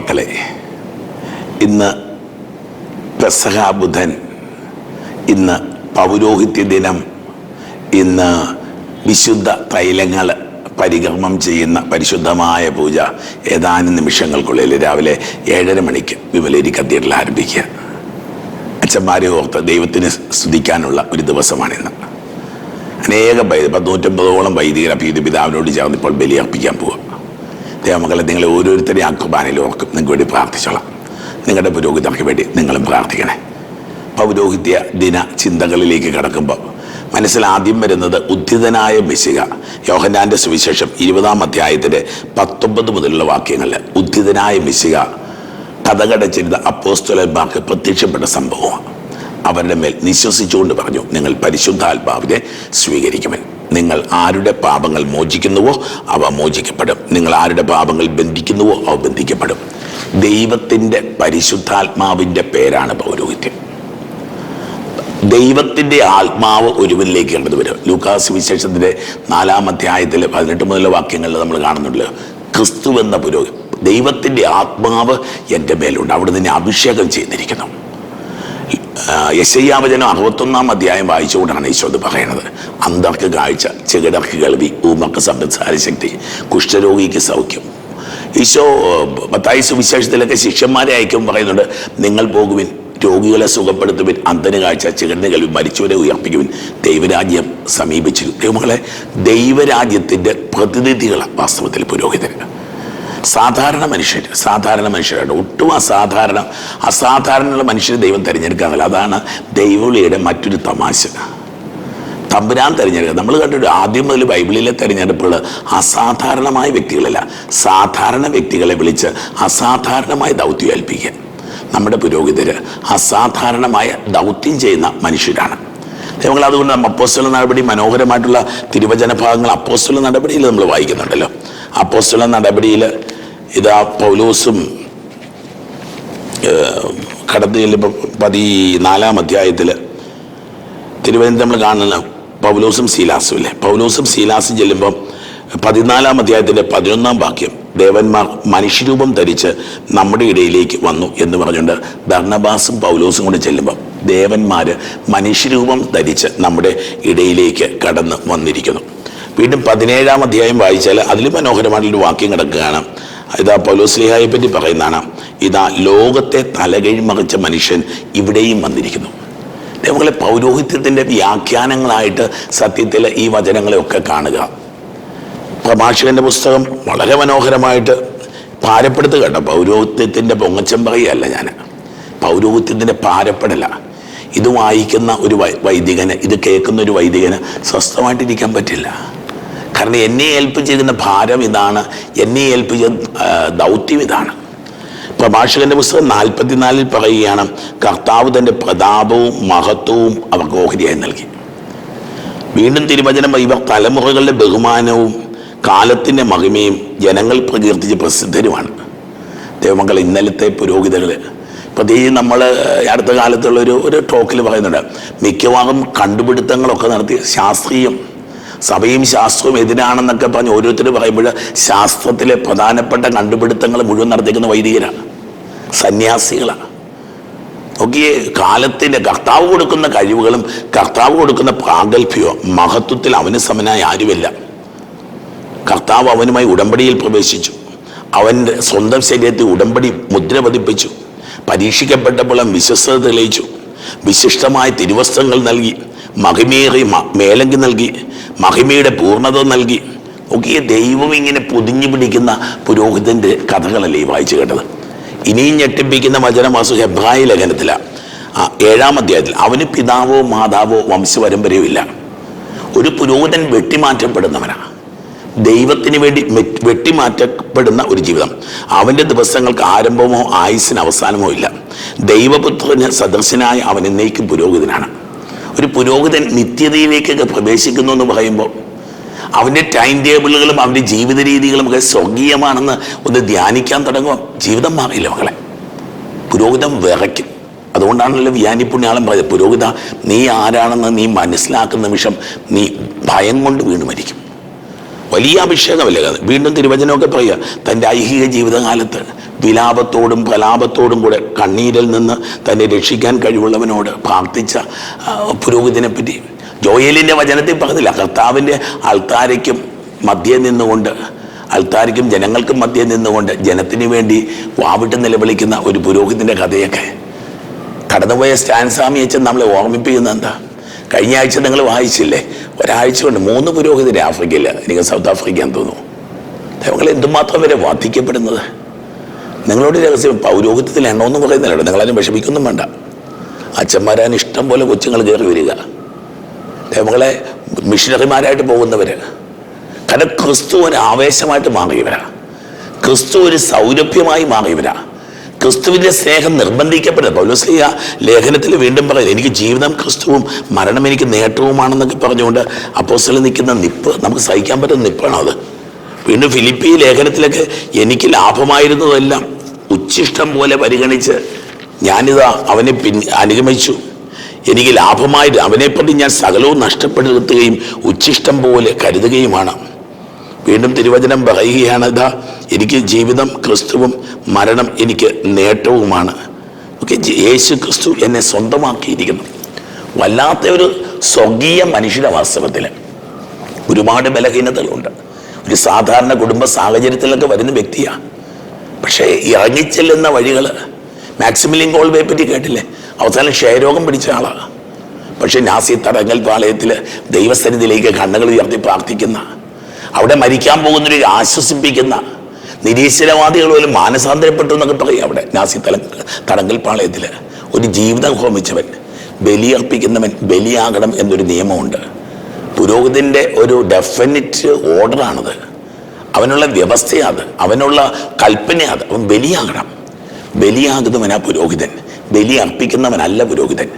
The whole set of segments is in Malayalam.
ദൈവമക്കളെ ഇന്ന് പെസഹാബുധൻ ഇന്ന് പൗരോഹിത്യ ദിനം ഇന്ന് വിശുദ്ധ തൈലങ്ങൾ പരികർമ്മം ചെയ്യുന്ന പരിശുദ്ധമായ പൂജ ഏതാനും നിമിഷങ്ങൾക്കുള്ളിൽ രാവിലെ ഏഴര മണിക്ക് വിമലേരി കത്തീഡ്രൽ ആരംഭിക്കുക. അച്ഛന്മാരെ ഓർത്ത് ദൈവത്തിന് സ്തുതിക്കാനുള്ള ഒരു ദിവസമാണിന്ന് അനേകം വൈദ്യ പത്ത് വൈദികർ അഭിയുദ്ധ പിതാവിനോട് ചേർന്ന് ഇപ്പോൾ ബലിയർപ്പിക്കാൻ പോവുക ദൈവമക്കളെ നിങ്ങളെ ഓരോരുത്തരെയും അക്കുബാനയിൽ ഓർക്കും നിങ്ങൾക്ക് വേണ്ടി പ്രാർത്ഥിച്ചോളാം. നിങ്ങളുടെ പുരോഹിതർക്ക് വേണ്ടി നിങ്ങളും പ്രാർത്ഥിക്കണേ. പൗരോഹിത്യ ദിന ചിന്തകളിലേക്ക് കടക്കുമ്പോൾ മനസ്സിൽ ആദ്യം വരുന്നത് ഉദ്ധിതനായ മിശിക. യോഹനാന്റെ സുവിശേഷം ഇരുപതാം അധ്യായത്തിന്റെ പത്തൊമ്പത് മുതലുള്ള വാക്യങ്ങളിൽ ഉദ്ധിതനായ മിശിക കഥകടച്ചിരുന്ന അപ്പോസ്തലന്മാർക്ക് പ്രത്യക്ഷപ്പെട്ട സംഭവമാണ്. അവരുടെ മേൽ നിശ്വസിച്ചുകൊണ്ട് പറഞ്ഞു നിങ്ങൾ പരിശുദ്ധാത്മാവിനെ സ്വീകരിക്കുമെൻ നിങ്ങൾ ആരുടെ പാപങ്ങൾ മോചിക്കുന്നുവോ അവ മോചിക്കപ്പെടും. നിങ്ങൾ ആരുടെ പാപങ്ങൾ ബന്ധിക്കുന്നുവോ അവ ബന്ധിക്കപ്പെടും. ദൈവത്തിന്റെ പരിശുദ്ധാത്മാവിന്റെ പേരാണ് പൗരോഹിത്യം. ദൈവത്തിന്റെ ആത്മാവ് ഒരുവനിലേക്ക് കണ്ടത് വരും. ലൂക്കാസ് വിശേഷത്തിന്റെ നാലാം അധ്യായത്തിൽ പതിനെട്ട് മുതൽ വാക്യങ്ങളിൽ നമ്മൾ കാണുന്നുണ്ട് ക്രിസ്തു എന്ന പുരോഗതി ദൈവത്തിന്റെ ആത്മാവ് എന്റെ മേലുണ്ട്. അവിടെ നിന്നെ അഭിഷേകം ചെയ്തിരിക്കുന്നു. യശയ്യാവചനം അറുപത്തൊന്നാം അധ്യായം വായിച്ചുകൊണ്ടാണ് ഈശോ ഇത് പറയുന്നത്. അന്തർക്ക് കാഴ്ച ചെകിടർക്ക് കേൾവി ഊമക്ക് സംസാര ശക്തി കുഷ്ഠരോഗിക്ക് സൗഖ്യം. ഈശോ പത്തായി സുവിശേഷത്തിലൊക്കെ ശിഷ്യന്മാരെ അയക്കും പറയുന്നുണ്ട് നിങ്ങൾ പോകുവിൻ രോഗികളെ സുഖപ്പെടുത്തുവിൻ അന്തന് കാഴ്ച ചെകിടന് കേൾവി മരിച്ചവരെ ഉയർപ്പിക്കുവിൻ ദൈവരാജ്യം സമീപിച്ചിരുന്നു ദൈവങ്ങളെ ദൈവരാജ്യത്തിന്റെ പ്രതിനിധികളാണ് വാസ്തവത്തിൽ പുരോഹിതൻ സാധാരണ മനുഷ്യർ സാധാരണ മനുഷ്യരാണ്. ഒട്ടും അസാധാരണ അസാധാരണ മനുഷ്യരെ ദൈവം തിരഞ്ഞെടുക്കാറില്ല. അതാണ് ദൈവവിളിയുടെ മറ്റൊരു തമാശ. തമ്പുരാൻ തിരഞ്ഞെടുക്കുക. നമ്മൾ കണ്ടിട്ട് ആദ്യം മുതൽ ബൈബിളിലെ തിരഞ്ഞെടുപ്പുകൾ അസാധാരണമായ വ്യക്തികളല്ല. സാധാരണ വ്യക്തികളെ വിളിച്ച് അസാധാരണമായ ദൗത്യം ഏൽപ്പിക്കുക. നമ്മുടെ പുരോഹിതര് അസാധാരണമായ ദൗത്യം ചെയ്യുന്ന മനുഷ്യരാണ്. നമ്മൾ അതുകൊണ്ട് അപ്പോസ്തല നടപടി മനോഹരമായിട്ടുള്ള തിരുവചന ഭാഗങ്ങൾ അപ്പോസ്തല നടപടിയിൽ നമ്മൾ വായിക്കുന്നുണ്ടല്ലോ. അപ്പോസ്തല നടപടിയിൽ ഇതാ പൗലോസും കടന്നു ചെല്ലുമ്പോൾ പതിനാലാം അധ്യായത്തിൽ തിരുവനന്തപുരം നമ്മൾ കാണുന്ന പൗലോസും സീലാസും അല്ലേ പൗലോസും സീലാസും ചെല്ലുമ്പം പതിനാലാം അധ്യായത്തിന്റെ പതിനൊന്നാം വാക്യം ദേവന്മാർ മനുഷ്യരൂപം ധരിച്ച് നമ്മുടെ ഇടയിലേക്ക് വന്നു എന്ന് പറഞ്ഞുകൊണ്ട് ധർണബാസും പൗലോസും കൂടി ചെല്ലുമ്പം ദേവന്മാർ മനുഷ്യരൂപം ധരിച്ച് നമ്മുടെ ഇടയിലേക്ക് കടന്ന് വന്നിരിക്കുന്നു. വീണ്ടും പതിനേഴാം അധ്യായം വായിച്ചാൽ അതിൽ മനോഹരമായിട്ടുള്ളൊരു വാക്യം കിടക്കുകയാണ്. ഇതാ പൗലോസ്ലിഹായെ പറ്റി പറയുന്നതാണ്. ഇതാ ലോകത്തെ തലകഴി മനുഷ്യൻ ഇവിടെയും വന്നിരിക്കുന്നു. ദൈവങ്ങളെ പൗരോഹിത്യത്തിന്റെ വ്യാഖ്യാനങ്ങളായിട്ട് സത്യത്തിൽ ഈ വചനങ്ങളെയൊക്കെ കാണുക. പ്രഭാഷകന്റെ പുസ്തകം വളരെ മനോഹരമായിട്ട് പാരപ്പെടുത്തുക കേട്ടോ. പൗരോഹിത്യത്തിന്റെ പൊങ്ങച്ചം പറയുകയല്ല ഞാൻ. പൗരോഹിത്യത്തിന്റെ പാരപ്പെടല ഇത് വായിക്കുന്ന ഒരു വൈദികന് ഇത് കേൾക്കുന്ന ഒരു വൈദികന് സ്വസ്ഥമായിട്ടിരിക്കാൻ പറ്റില്ല. കാരണം എന്നെ ഏൽപ്പിച്ചിരിക്കുന്ന ഭാരം ഇതാണ്. എന്നെ ഏൽപ്പിച്ച ദൗത്യം ഇതാണ്. പ്രഭാഷകന്റെ പുസ്തകം നാൽപ്പത്തിനാലിൽ പറയുകയാണ് കർത്താവ് തന്റെ പ്രതാപവും മഹത്വവും അവർക്ക് ഓഹരിയായി നൽകി. വീണ്ടും തിരുവചനം ഇവർ തലമുറകളുടെ ബഹുമാനവും കാലത്തിന്റെ മഹിമയും ജനങ്ങൾ പ്രകീർത്തിച്ച് പ്രസിദ്ധരുമാണ്. ദൈവമക്കൾ ഇന്നലത്തെ പുരോഹിതകൾ പ്രത്യേകിച്ച് നമ്മൾ അടുത്ത കാലത്തുള്ള ഒരു ഒരു ടോക്കിൽ പറയുന്നുണ്ട് മിക്കവാറും കണ്ടുപിടുത്തങ്ങളൊക്കെ നടത്തി ശാസ്ത്രീയം സഭയും ശാസ്ത്രവും എതിരാണെന്നൊക്കെ പറഞ്ഞ് ഓരോരുത്തർ പറയുമ്പോൾ ശാസ്ത്രത്തിലെ പ്രധാനപ്പെട്ട കണ്ടുപിടുത്തങ്ങൾ മുഴുവൻ നടത്തിക്കുന്ന വൈദികരാണ്. സന്യാസികളാണ്. നോക്കിയേ കാലത്തിന്റെ കർത്താവ് കൊടുക്കുന്ന കഴിവുകളും കർത്താവ് കൊടുക്കുന്ന പ്രാഗൽഭ്യവും മഹത്വത്തിൽ അവന് സമനായി ആരുമില്ല. കർത്താവ് അവനുമായി ഉടമ്പടിയിൽ പ്രവേശിച്ചു. അവന്റെ സ്വന്തം ശരീരത്തിൽ ഉടമ്പടി മുദ്ര പതിപ്പിച്ചു. പരീക്ഷിക്കപ്പെട്ടപ്പോഴും വിശ്വസ്തത തെളിയിച്ചു. വിശിഷ്ടമായ തിരുവസ്ത്രങ്ങൾ നൽകി. മഹിമേറി മേലങ്കി നൽകി. മഹിമയുടെ പൂർണത നൽകി. നോക്കിയ ദൈവം ഇങ്ങനെ പൊതിഞ്ഞു പിടിക്കുന്ന പുരോഹിതന്റെ കഥകളല്ലേ ഈ വായിച്ചു കേട്ടത്. ഇനിയും ഞെട്ടിപ്പിക്കുന്ന വചനമാസു ഹെബ്രായ ലേഖനത്തിലാണ് ആ ഏഴാം അധ്യായത്തിൽ അവന് പിതാവോ മാതാവോ വംശപരമ്പരയോ ഇല്ല ഒരു പുരോഹിതൻ വെട്ടിമാറ്റപ്പെടുന്നവനാണ് ദൈവത്തിന് വേണ്ടി വെട്ടിമാറ്റപ്പെടുന്ന ഒരു ജീവിതം. അവന്റെ ദിവസങ്ങൾക്ക് ആരംഭമോ ആയുസ്സിന് അവസാനമോ ഇല്ല. ദൈവപുത്രന് സദർശനായ അവൻ എന്നേക്കും പുരോഹിതനാണ്. ഒരു പുരോഹിതൻ നിത്യതയിലേക്കൊക്കെ പ്രവേശിക്കുന്നു എന്ന് പറയുമ്പോൾ അവന്റെ ടൈം ടേബിളുകളും അവന്റെ ജീവിത രീതികളും ഒക്കെ സ്വർഗീയമാണെന്ന് ഒന്ന് ധ്യാനിക്കാൻ തുടങ്ങും. ജീവിതം മാറിയില്ല മകളെ പുരോഹിതം വിറയ്ക്കും. അതുകൊണ്ടാണല്ലോ വ്യാനിപ്പുണ്യാളം പറയുന്നത്. പുരോഹിത നീ ആരാണെന്ന് നീ മനസ്സിലാക്കുന്ന നിമിഷം നീ ഭയം കൊണ്ട് വീണ് മരിക്കും. വലിയ അഭിഷേകമല്ലേ കഥ വീണ്ടും തിരുവചനമൊക്കെ പറയുക തന്റെ ഐഹിക ജീവിതകാലത്ത് വിലാപത്തോടും പ്രലാപത്തോടും കൂടെ കണ്ണീരിൽ നിന്ന് തന്നെ രക്ഷിക്കാൻ കഴിവുള്ളവനോട് പ്രാർത്ഥിച്ച പുരോഹിതനെ പറ്റി ജോയലിന്റെ വചനത്തിൽ പറഞ്ഞില്ല. കർത്താവിന്റെ അൾത്താരയ്ക്കും മധ്യേ നിന്നുകൊണ്ട് അൾത്താരയ്ക്കും ജനങ്ങൾക്കും മധ്യേ നിന്നുകൊണ്ട് ജനത്തിന് വേണ്ടി വാവിട്ട് നിലവിളിക്കുന്ന ഒരു പുരോഹിതന്റെ കഥയൊക്കെ. കടന്നുപോയ സ്റ്റാൻസാമി അച്ഛൻ നമ്മളെ ഓർമ്മിപ്പിക്കുന്നത് എന്താ? കഴിഞ്ഞ ആഴ്ച നിങ്ങൾ വായിച്ചില്ലേ? ഒരാഴ്ച കൊണ്ട് മൂന്ന് പുരോഹിതരെ ആഫ്രിക്കയിൽ നിങ്ങൾ സൗത്ത് ആഫ്രിക്ക എന്ന് തോന്നുന്നു. നിങ്ങൾ എന്തുമാത്രം വരെ വധിക്കപ്പെടുന്നത് നിങ്ങളോട് രഹസ്യം പൗരോഹിത്യത്തിൽ എണ്ണമൊന്നും പറയുന്നില്ല നിങ്ങളതിനെ വിഷമിക്കൊന്നും വേണ്ട. അച്ഛന്മാരാൻ ഇഷ്ടം പോലെ കൊച്ചുങ്ങൾ കയറി വരിക. ദൈവങ്ങളെ മിഷനറിമാരായിട്ട് പോകുന്നവർ കാരണം ക്രിസ്തു ഒരു ആവേശമായിട്ട് മാറിയവരാ. ക്രിസ്തു ഒരു സൗരഭ്യമായി മാറിയവരാ. ക്രിസ്തുവിന്റെ സ്നേഹം നിർബന്ധിക്കപ്പെടുന്നത്. പൗലോസ്ലിയ ലേഖനത്തിൽ വീണ്ടും പറയുന്നത് എനിക്ക് ജീവിതം ക്രിസ്തുവും മരണം എനിക്ക് നേട്ടവുമാണെന്നൊക്കെ പറഞ്ഞുകൊണ്ട് അപ്പോസ്റ്റലിൽ നിൽക്കുന്ന നിപ്പ് നമുക്ക് സഹിക്കാൻ പറ്റുന്ന നിപ്പാണ് അത്? വീണ്ടും ഫിലിപ്പി ലേഖനത്തിലൊക്കെ എനിക്ക് ലാഭമായിരുന്നതെല്ലാം ഉച്ഛിഷ്ടം പോലെ പരിഗണിച്ച് ഞാനിതാ അവനെ പിൻ അനുഗമിച്ചു. എനിക്ക് ലാഭമായി അവനെപ്പറ്റി ഞാൻ സകലവും നഷ്ടപ്പെടുത്തുകയും ഉച്ഛിഷ്ടം പോലെ കരുതുകയുമാണ്. വീണ്ടും തിരുവചനം പറയുകയാണ് ഇതാ എനിക്ക് ജീവിതം ക്രിസ്തുവും മരണം എനിക്ക് നേട്ടവുമാണ്. ഓക്കെ യേശു ക്രിസ്തു എന്നെ സ്വന്തമാക്കിയിരിക്കുന്നു. വല്ലാത്ത ഒരു സ്വർഗീയ മനുഷ്യരെ വാസ്തവത്തിൽ. ഒരുപാട് ബലഹീനതകളുണ്ട്. ഒരു സാധാരണ കുടുംബ സാഹചര്യത്തിലൊക്കെ വരുന്ന വ്യക്തിയാണ് പക്ഷേ ഇറങ്ങിച്ചെല്ലുന്ന വഴികൾ മാക്സിമിലിൻ കോൾവയെ പറ്റി കേട്ടില്ലേ? അവസാനം ക്ഷയരോഗം പിടിച്ച ആളാണ് പക്ഷേ നാസി തടങ്ങൽ പാളയത്തിൽ ദൈവസന്നിധിയിലേക്ക് കണ്ണുകൾ ഉയർത്തി പ്രാർത്ഥിക്കുന്ന അവിടെ മരിക്കാൻ പോകുന്നൊരു ആശ്വസിപ്പിക്കുന്ന നിരീശ്വരവാദികൾ പോലും മാനസാന്തരപ്പെട്ടു എന്നൊക്കെ പറയും അവിടെ. നാസി തല തടങ്കൽ പാളയത്തിൽ ഒരു ജീവിതം ഹോമിച്ചവൻ ബലിയർപ്പിക്കുന്നവൻ ബലിയാകണം എന്നൊരു നിയമമുണ്ട്. പുരോഹിതന്റെ ഒരു ഡെഫിനിറ്റ് ഓർഡറാണത് അവനുള്ള വ്യവസ്ഥയാത് അവനുള്ള കൽപ്പനയാത് അവൻ ബലിയാകണം. ബലിയാകുന്നവനാ പുരോഹിതൻ ബലി അർപ്പിക്കുന്നവനല്ല പുരോഹിതൻ.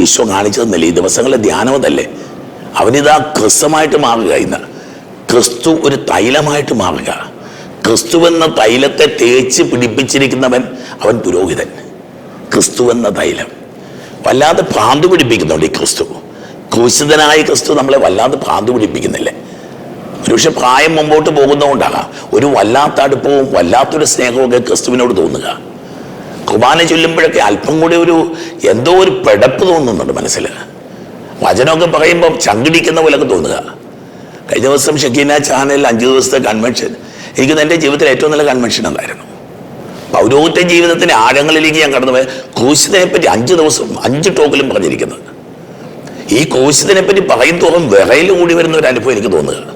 ഈശോ കാണിച്ചു തന്നില്ല ഈ ദിവസങ്ങളിലെ ധ്യാനം അതല്ലേ? അവനിതാ ക്രിസ്തമായിട്ട് മാറുക ഇന്ന്. ക്രിസ്തു ഒരു തൈലമായിട്ട് മാറുക. ക്രിസ്തു എന്ന തൈലത്തെ തേച്ച് പിടിപ്പിച്ചിരിക്കുന്നവൻ അവൻ പുരോഹിതൻ. ക്രിസ്തു എന്ന തൈലം. വല്ലാതെ ഭ്രാന്ത് പിടിപ്പിക്കുന്നുണ്ട് ഈ ക്രിസ്തു. ക്രൂശിതനായ ക്രിസ്തു നമ്മളെ വല്ലാതെ ഭ്രാന്ത് പിടിപ്പിക്കുന്നില്ലേ. ഒരുപക്ഷെ പ്രായം മുമ്പോട്ട് പോകുന്നതുകൊണ്ടാകാം ഒരു വല്ലാത്ത അടുപ്പവും വല്ലാത്തൊരു സ്നേഹവും ഒക്കെ ക്രിസ്തുവിനോട് തോന്നുക. കുർബാന ചൊല്ലുമ്പോഴൊക്കെ അല്പം കൂടി ഒരു എന്തോ ഒരു പെടപ്പ് തോന്നുന്നുണ്ട് മനസ്സിൽ. വചനമൊക്കെ പറയുമ്പോൾ ചങ്കിടിക്കുന്ന പോലൊക്കെ തോന്നുക. കഴിഞ്ഞ ദിവസം ഷക്കീന ചാനലിൽ അഞ്ച് ദിവസത്തെ കൺവെൻഷൻ എനിക്ക് എന്റെ ജീവിതത്തിൽ ഏറ്റവും നല്ല കൺവെൻഷൻ ഉണ്ടായിരുന്നു പൗരോഹിത്യ ജീവിതത്തിന്റെ ആഴങ്ങളിലേക്ക് ഞാൻ കടന്നുപോയ കോശിതനെ പറ്റി അഞ്ച് ദിവസം അഞ്ച് ടോക്കിലും പറഞ്ഞിരിക്കുന്നത്. ഈ കോശിതനെ പറ്റി പറയും തോറും വിറയിൽ കൂടി വരുന്ന ഒരു അനുഭവം എനിക്ക് തോന്നുക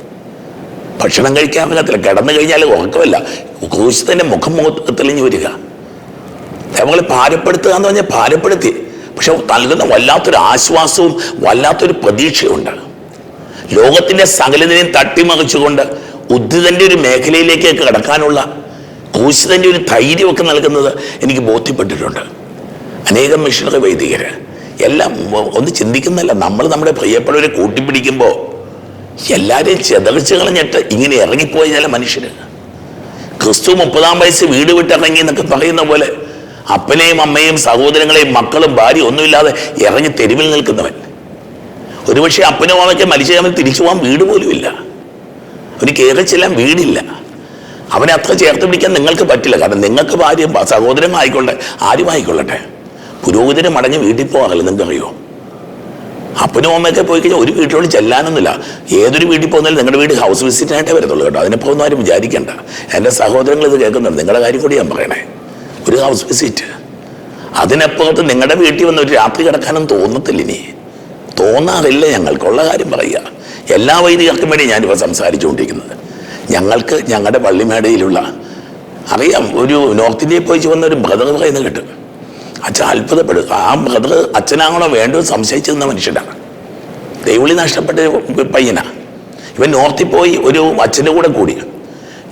ഭക്ഷണം കഴിക്കാൻ പറ്റത്തില്ല കിടന്നു കഴിഞ്ഞാൽ ഉറക്കമല്ല. കോശിതന്റെ മുഖം മുഖത്ത് തെളിഞ്ഞു വരിക. അതേപോലെ ഭാരപ്പെടുത്തുക എന്ന് പറഞ്ഞാൽ ഭാരപ്പെടുത്തി. പക്ഷെ നൽകുന്ന വല്ലാത്തൊരു ആശ്വാസവും വല്ലാത്തൊരു പ്രതീക്ഷയുണ്ട് ലോകത്തിന്റെ സകലതിനെയും തട്ടിമറിച്ചുകൊണ്ട് ഉദ്ധിതന്റെ ഒരു മേഖലയിലേക്ക് കടക്കാനുള്ള കോശിതന്റെ ഒരു ധൈര്യമൊക്കെ നൽകുന്നത് എനിക്ക് ബോധ്യപ്പെട്ടിട്ടുണ്ട്. അനേകം മിഷണറി വൈദികർ എല്ലാം ഒന്ന് ചിന്തിക്കുന്നല്ല നമ്മൾ നമ്മുടെ പ്രിയപ്പെട്ടവരെ കൂട്ടിപ്പിടിക്കുമ്പോൾ എല്ലാവരെയും ചെതറിച്ച് കളഞ്ഞിട്ട് ഇങ്ങനെ ഇറങ്ങിപ്പോയ ചില മനുഷ്യർ ക്രിസ്തു മുപ്പതാം വയസ്സ് വീട് വിട്ടിറങ്ങി എന്നൊക്കെ പറയുന്ന പോലെ അപ്പനെയും അമ്മയും സഹോദരങ്ങളെയും മക്കളും ഭാര്യ ഒന്നുമില്ലാതെ ഇറങ്ങി തെരുവിൽ നിൽക്കുന്നവൻ. ഒരുപക്ഷെ അപ്പനും അമ്മയ്ക്ക് മരിച്ചവൻ തിരിച്ചു പോകാൻ വീട് പോലും ഇല്ല അവന് കയറി ചെല്ലാൻ വീടില്ല. അവനെ അത്ര ചേർത്ത് പിടിക്കാൻ നിങ്ങൾക്ക് പറ്റില്ല. കാരണം നിങ്ങൾക്ക് ഭാര്യ സഹോദരം ആയിക്കൊള്ളട്ടെ ആരും ആയിക്കൊള്ളട്ടെ. പുരോഹിതന് മടങ്ങി വീട്ടിൽ പോകാറില്ല നിങ്ങൾക്ക് അറിയോ? അപ്പനും അമ്മയൊക്കെ പോയി കഴിഞ്ഞാൽ ഒരു വീട്ടിലോട് ചെല്ലാനൊന്നുമില്ല. ഏതൊരു വീട്ടിൽ പോകുന്നാലും നിങ്ങളുടെ വീട് ഹൗസ് വിസിറ്റിനായിട്ടേ വരത്തുള്ളൂ കേട്ടോ. അതിനിപ്പോൾ ഒന്നും ആരും വിചാരിക്കേണ്ട. എന്റെ സഹോദരങ്ങൾ ഇത് കേൾക്കുന്നുണ്ട്. നിങ്ങളുടെ കാര്യം കൂടി ഞാൻ പറയണേ. ഒരു ഹൗസ് വിസിറ്റ് അതിനപ്പുറത്ത് നിങ്ങളുടെ വീട്ടിൽ വന്ന് ഒരു രാത്രി കിടക്കാനും തോന്നത്തില്ല ഇനി. തോന്നാറില്ല ഞങ്ങൾക്കുള്ള കാര്യം പറയുക. എല്ലാ വൈദികർക്കും വേണ്ടി ഞാനിപ്പോൾ സംസാരിച്ചുകൊണ്ടിരിക്കുന്നത്. ഞങ്ങൾക്ക് ഞങ്ങളുടെ പള്ളിമേടയിലുള്ള അറിയാം ഒരു നോർത്ത് ഇന്ത്യയിൽ പോയി വന്ന ഒരു ബ്രദർ പറയുന്നത് കിട്ടും. അച്ഛൻ അത്ഭുതപ്പെടും ആ ബ്രദർ അച്ഛനാണോ വേണ്ടത് സംശയിച്ചിരുന്ന മനുഷ്യനാണ്. ദൈവളി നഷ്ടപ്പെട്ട പയ്യനാണ് പയ്യനാ. ഇവൻ നോർത്തിൽ പോയി ഒരു അച്ഛന്റെ കൂടെ കൂടി.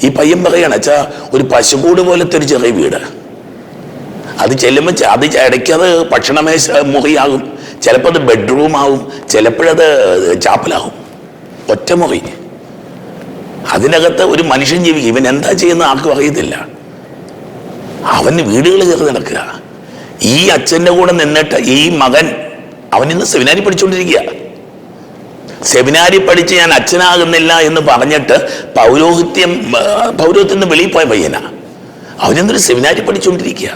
ഈ പയ്യൻ പറയാണ് അച്ഛാ ഒരു പശുകൂട് പോലത്തെ ഒരു ചെറിയ വീട്. അത് ചെല്ലുമ്പോൾ അത് ഇടയ്ക്ക് അത് ഭക്ഷണമേശ മുറിയാകും. ചിലപ്പോൾ അത് ബെഡ്റൂം ആവും ചിലപ്പോഴത് ചാപ്പലാവും. ഒറ്റമുറി അതിനകത്ത് ഒരു മനുഷ്യൻ ജീവിക്കും. ഇവൻ എന്താ ചെയ്യുന്ന ആർക്കും അറിയത്തില്ല. അവന് വീടുകൾ കയറി നടക്കുക. ഈ അച്ഛന്റെ കൂടെ നിന്നിട്ട് ഈ മകൻ അവൻ ഇന്ന് സെമിനാരി പഠിച്ചുകൊണ്ടിരിക്കുക സെമിനാരി പഠിച്ച് ഞാൻ അച്ഛനാകുന്നില്ല എന്ന് പറഞ്ഞിട്ട് പൗരോഹിത്യം പൗരോഹിത്യം നിന്ന് വെളിയിൽ പോയ പയ്യനാ. അവനെന്തൊരു സെമിനാരി പഠിച്ചുകൊണ്ടിരിക്കുക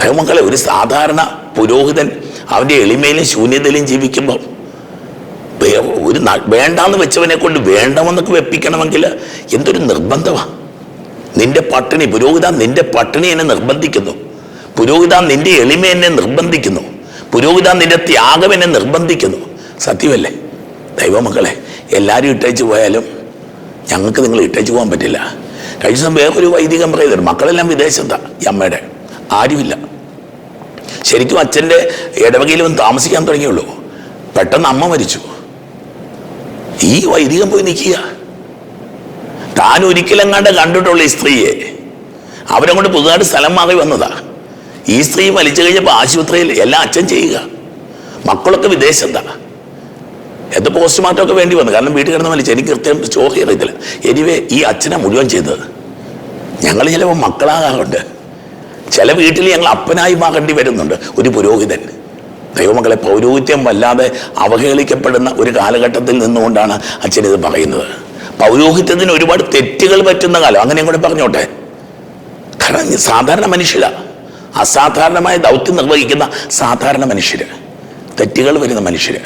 ദൈവമക്കളെ ഒരു സാധാരണ പുരോഹിതൻ അവന്റെ എളിമയിലും ശൂന്യതയിലും ജീവിക്കുമ്പോൾ ഒരു വേണ്ടാന്ന് വെച്ചവനെ കൊണ്ട് വേണ്ടമെന്നൊക്കെ വെപ്പിക്കണമെങ്കിൽ എന്തൊരു നിർബന്ധമാണ് നിന്റെ പട്ടിണി പുരോഹിത നിന്റെ പട്ടിണി എന്നെ നിർബന്ധിക്കുന്നു. പുരോഹിത നിന്റെ എളിമ എന്നെ നിർബന്ധിക്കുന്നു. പുരോഹിത നിന്റെ ത്യാഗം എന്നെ നിർബന്ധിക്കുന്നു. സത്യമല്ലേ? ദൈവമക്കളെ എല്ലാവരും ഇട്ടേച്ച് പോയാലും ഞങ്ങൾക്ക് നിങ്ങൾ ഇട്ടേച്ച് പോകാൻ പറ്റില്ല. കഴിഞ്ഞ ദിവസം വേറൊരു വൈദികം പറയുന്നുണ്ട് മക്കളെല്ലാം വിദേശത്താണ് ഈ അമ്മയുടെ ആരുമില്ല. ശരിക്കും അച്ഛന്റെ ഇടവകയിൽ താമസിക്കാൻ തുടങ്ങിയുള്ളൂ. പെട്ടെന്ന് അമ്മ മരിച്ചു. ഈ വൈദികം പോയി നിൽക്കുക. താൻ ഒരിക്കലെങ്ങാണ്ട് കണ്ടിട്ടുള്ള ഈ സ്ത്രീയെ. അവരെ കൊണ്ട് പുതുതായിട്ട് സ്ഥലം മാറി വന്നതാ. ഈ സ്ത്രീ വലിച്ചു കഴിഞ്ഞപ്പോൾ ആശുപത്രിയിൽ എല്ലാം അച്ഛൻ ചെയ്യുക. മക്കളൊക്കെ വിദേശത്താ. എന്ത് പോസ്റ്റ്മോർട്ടം ഒക്കെ വേണ്ടി വന്നു. കാരണം വീട്ടിൽ കിടന്ന് വലിച്ചു എനിക്ക് കൃത്യം സ്റ്റോറി അറിയത്തില്ല. എനിവേ ഈ അച്ഛനെ മുഴുവൻ ചെയ്തത്. ഞങ്ങൾ ചിലപ്പോൾ മക്കളാകാറുണ്ട്. ചില വീട്ടിൽ ഞങ്ങൾ അപ്പനായി മാറേണ്ടി വരുന്നുണ്ട്. ഒരു പുരോഹിതൻ. ദൈവമക്കളെ പൗരോഹിത്യം വല്ലാതെ അവഹേളിക്കപ്പെടുന്ന ഒരു കാലഘട്ടത്തിൽ നിന്നുകൊണ്ടാണ് അച്ഛൻ ഇത് പറയുന്നത്. പൗരോഹിത്യത്തിന് ഒരുപാട് തെറ്റുകൾ പറ്റുന്ന കാലം. അങ്ങനെയും കൂടെ പറഞ്ഞോട്ടെ. കാരണം സാധാരണ മനുഷ്യരാ. അസാധാരണമായ ദൗത്യം നിർവഹിക്കുന്ന സാധാരണ മനുഷ്യര്. തെറ്റുകൾ വരുന്ന മനുഷ്യര്.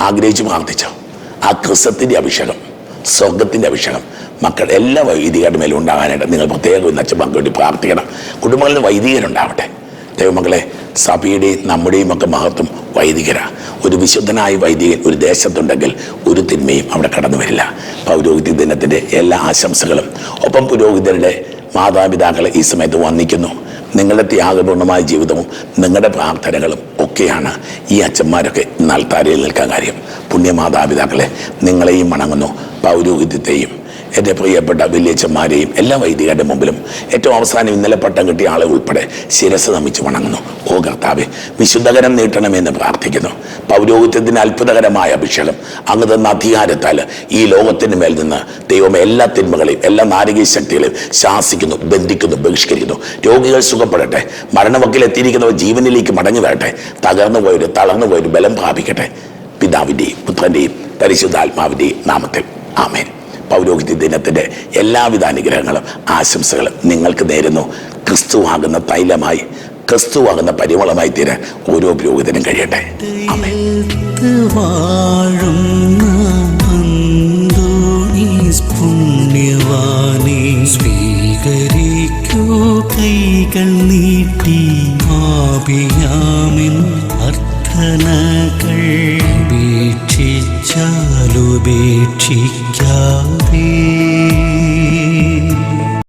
ആഗ്രഹിച്ച് പ്രാർത്ഥിച്ചോ. ആ ക്രിസ്തത്തിന്റെ അഭിഷേകം സ്വർഗത്തിന്റെ അഭിഷേകം മക്കൾ എല്ലാ വൈദികരുടെ മേലും ഉണ്ടാകാനായിട്ട് നിങ്ങൾ പ്രത്യേകം ഇന്ന് അച്ഛൻ വേണ്ടി പ്രാർത്ഥിക്കണം. കുടുംബങ്ങളിൽ വൈദികരുണ്ടാവട്ടെ. ദൈവമക്കളെ സഭയുടെയും നമ്മുടെയും ഒക്കെ മഹത്വം വൈദികരാണ് ഒരു വിശുദ്ധനായ വൈദികൻ ഒരു ദേശത്തുണ്ടെങ്കിൽ ഒരു തിന്മയും അവിടെ കടന്നു വരില്ല. പൗരോഹിത്യ ദിനത്തിന്റെ എല്ലാ ആശംസകളും. ഒപ്പം പുരോഹിതരുടെ മാതാപിതാക്കളെ ഈ സമയത്ത് വന്നിക്കുന്നു നിങ്ങളുടെ ത്യാഗപൂർണമായ ജീവിതവും നിങ്ങളുടെ പ്രാർത്ഥനകളും ഒക്കെയാണ് ഈ അച്ഛന്മാരൊക്കെ ഇന്ന് നിൽക്കാൻ കാര്യം. പുണ്യമാതാപിതാക്കളെ നിങ്ങളെയും വണങ്ങുന്നു. പൗരോഹിത്യത്തെയും എന്റെ പ്രിയപ്പെട്ട വലിയച്ഛന്മാരെയും എല്ലാ വൈദികരുടെ മുമ്പിലും ഏറ്റവും അവസാനം ഇന്നലെ പട്ടം കിട്ടിയ ആളെ ഉൾപ്പെടെ ശിരസ് നമിച്ച് വണങ്ങുന്നു. ഓ കർത്താവെ വിശുദ്ധകരം നീട്ടണമെന്ന് പ്രാർത്ഥിക്കുന്നു. പൗരോഹിത്യത്തിന് അത്ഭുതകരമായ അഭിഷേകം. അങ്ങ് തന്ന അധികാരത്താൽ ഈ ലോകത്തിന് മേൽ നിന്ന് ദൈവം എല്ലാ തിന്മകളെയും എല്ലാ നാരകീയ ശക്തികളെയും ശാസിക്കുന്നു ബന്ധിക്കുന്നു ബഹിഷ്കരിക്കുന്നു. രോഗികൾ സുഖപ്പെടട്ടെ. മരണവക്കിലെത്തിയിരിക്കുന്നവർ ജീവനിലേക്ക് മടങ്ങി വരട്ടെ. തകർന്നു പോയൊരു തളർന്നു പോയൊരു ബലം പ്രാപിക്കട്ടെ. പിതാവിന്റെയും പുത്രന്റെയും പരിശുദ്ധാത്മാവിന്റെയും നാമത്തിൽ. ആമേൻ. പൗരോഹിത്യ ദിനത്തിന്റെ എല്ലാവിധ അനുഗ്രഹങ്ങളും ആശംസകളും നിങ്ങൾക്ക് നേരുന്നു. ക്രിസ്തുവാകുന്ന തൈലമായി ക്രിസ്തുവാകുന്ന പരിമളമായി തീരാൻ ഓരോ പുരോഹിതനും കഴിയട്ടെ. സ്വീകരിക്കൂ. കൈകൾ നീട്ടി ആപിയാമിൻ അർത്ഥനകൾ You.